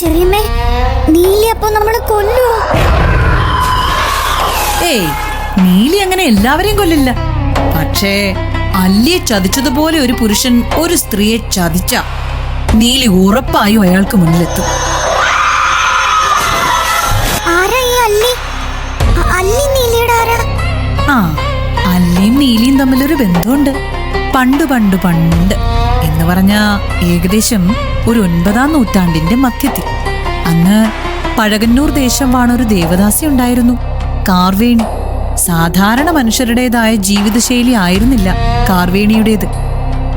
ചെറിയമ്മേ നീലി അപ്പൊ നമ്മളെ കൊല്ലുവോ? ഏയ് നീലി അങ്ങനെ എല്ലാവരെയും കൊല്ലില്ല. പക്ഷേ അല്ലിയെ ചതിച്ചതുപോലെ ഒരു പുരുഷൻ ഒരു സ്ത്രീയെ ചതിച്ച നീലി ഉറപ്പായും അയാൾക്ക് മുന്നിലെത്തും. ആരാ ഈ അല്ലി? അ- അല്ലി നീലിയുടെ ആരാ? ആ അല്ലിയും നീലിയും തമ്മിലൊരു ബന്ധമുണ്ട്. പണ്ട് പണ്ട് പണ്ട്. എന്ന് പറഞ്ഞ ഏകദേശം ഒരു ഒൻപതാം നൂറ്റാണ്ടിന്റെ മധ്യത്തിൽ. അന്ന് പഴകന്നൂർ ദേശം വാണൊരു ദേവദാസി ഉണ്ടായിരുന്നു. കാർവേണി സാധാരണ മനുഷ്യരുടേതായ ജീവിതശൈലി ആയിരുന്നില്ല കാർവേണിയുടേത്.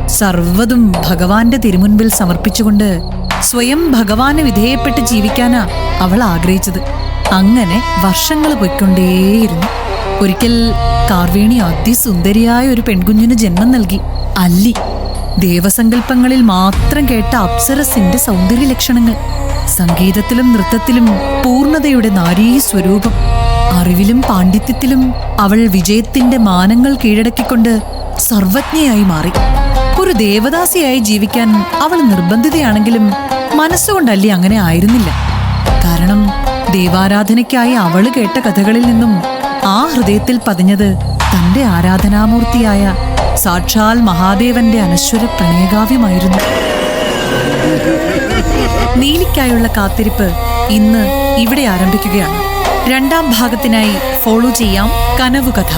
സർവതും ഭഗവാന്റെ തിരുമുൻപിൽ സമർപ്പിച്ചുകൊണ്ട് സ്വയം ഭഗവാന് വിധേയപ്പെട്ട് ജീവിക്കാനാ അവൾ ആഗ്രഹിച്ചത്. അങ്ങനെ വർഷങ്ങൾ പൊയ്ക്കൊണ്ടേയിരുന്നു. ഒരിക്കൽ കാർവേണി അതിസുന്ദരിയായ ഒരു പെൺകുഞ്ഞിന് ജന്മം നൽകി. അല്ലി ദേവസങ്കല്പങ്ങളിൽ മാത്രം കേട്ട അപ്സരസിന്റെ സൗന്ദര്യ ലക്ഷണങ്ങൾ സംഗീതത്തിലും നൃത്തത്തിലും പൂർണതയുടെ നാരീ സ്വരൂപം അറിവിലും പാണ്ഡിത്യത്തിലും അവൾ വിജയത്തിന്റെ മാനങ്ങൾ കീഴടക്കിക്കൊണ്ട് സർവജ്ഞയായി മാറി. ഒരു ദേവദാസിയായി ജീവിക്കാൻ അവൾ നിർബന്ധിതയാണെങ്കിലും മനസ്സുകൊണ്ടല്ലേ അങ്ങനെ ആയിരുന്നില്ല. കാരണം ദേവാരാധനയ്ക്കായി അവൾ കേട്ട കഥകളിൽ നിന്നും ആ ഹൃദയത്തിൽ പതിഞ്ഞത് തന്റെ ആരാധനാമൂർത്തിയായ സാക്ഷാൽ മഹാദേവന്റെ അനശ്വര പ്രണയകാവ്യമായിരുന്നു. നീലിക്കായുള്ള കാത്തിരിപ്പ് ഇന്ന് ഇവിടെ ആരംഭിക്കുകയാണ്. രണ്ടാം ഭാഗത്തിനായി ഫോളോ ചെയ്യാം കനവുകഥ.